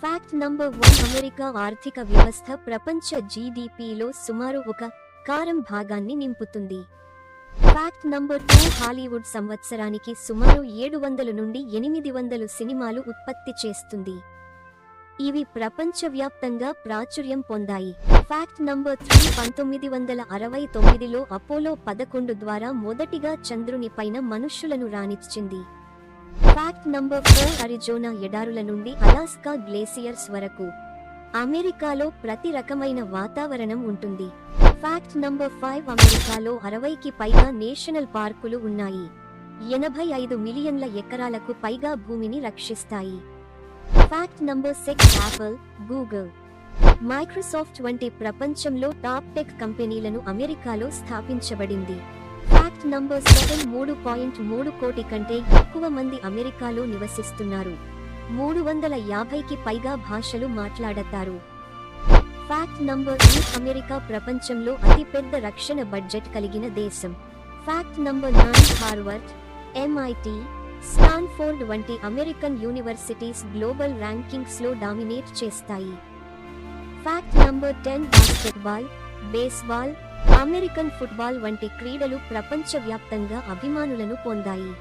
Fact number one America ఆర్థిక వ్యవస్థ ప్రపంచ జీడిపిలో సుమారు ఒక కారం భాగాన్ని నింపుతుంది. ఫ్యాక్ట్ నంబర్ టూ హాలీవుడ్ సంవత్సరానికి సుమారు ఏడు వందల నుండి ఎనిమిది వందలు సినిమాలు ఉత్పత్తి చేస్తుంది. ఇవి ప్రపంచవ్యాప్తంగా ప్రాచుర్యం పొందాయి. ఫ్యాక్ట్ నంబర్ త్రీ పంతొమ్మిది వందల అరవై తొమ్మిదిలో అపోలో పదకొండు ద్వారా మొదటిగా చంద్రుని పైన మనుష్యులను రాణించింది. ఫ్యాక్ట్ నంబర్ ఫోర్ అరిజోనా ఎడారుల నుండి అలాస్కా గ్లేసియర్స్ వరకు. అమెరికాలో ప్రతి రకమైన వాతావరణం ఉంటుంది. ఫ్యాక్ట్ నంబర్ ఫైవ్ అమెరికాలో అరవైకి పైగా నేషనల్ పార్కులు ఉన్నాయి. ఎనభై ఐదు మిలియన్ల ఎకరాలకు పైగా భూమిని రక్షిస్తాయి. Fact number six Apple Google Microsoft వంటి ప్రపంచంలో టాప్ టెక్ కంపెనీలను అమెరికాలో స్థాపించబడింది. ఫ్యాక్ట్ నంబర్ సెవెన్ మూడు పాయింట్ మూడు కోటి కంటే ఎక్కువ మంది అమెరికాలో నివసిస్తున్నారు. మూడు వందల యాభైకి పైగా భాషలు మాట్లాడతారు. ఫ్యాక్ట్ నంబర్ ఎయిట్ అమెరికా ప్రపంచంలో అతిపెద్ద రక్షణ బడ్జెట్ కలిగిన దేశం. Fact number nine Harvard MIT Stanford వంటి అమెరికన్ యూనివర్సిటీస్ గ్లోబల్ ర్యాంకింగ్స్లో డామినేట్ చేస్తాయి. Fact number ten basketball baseball American football వంటి క్రీడలు ప్రపంచవ్యాప్తంగా అభిమానులను పొందాయి.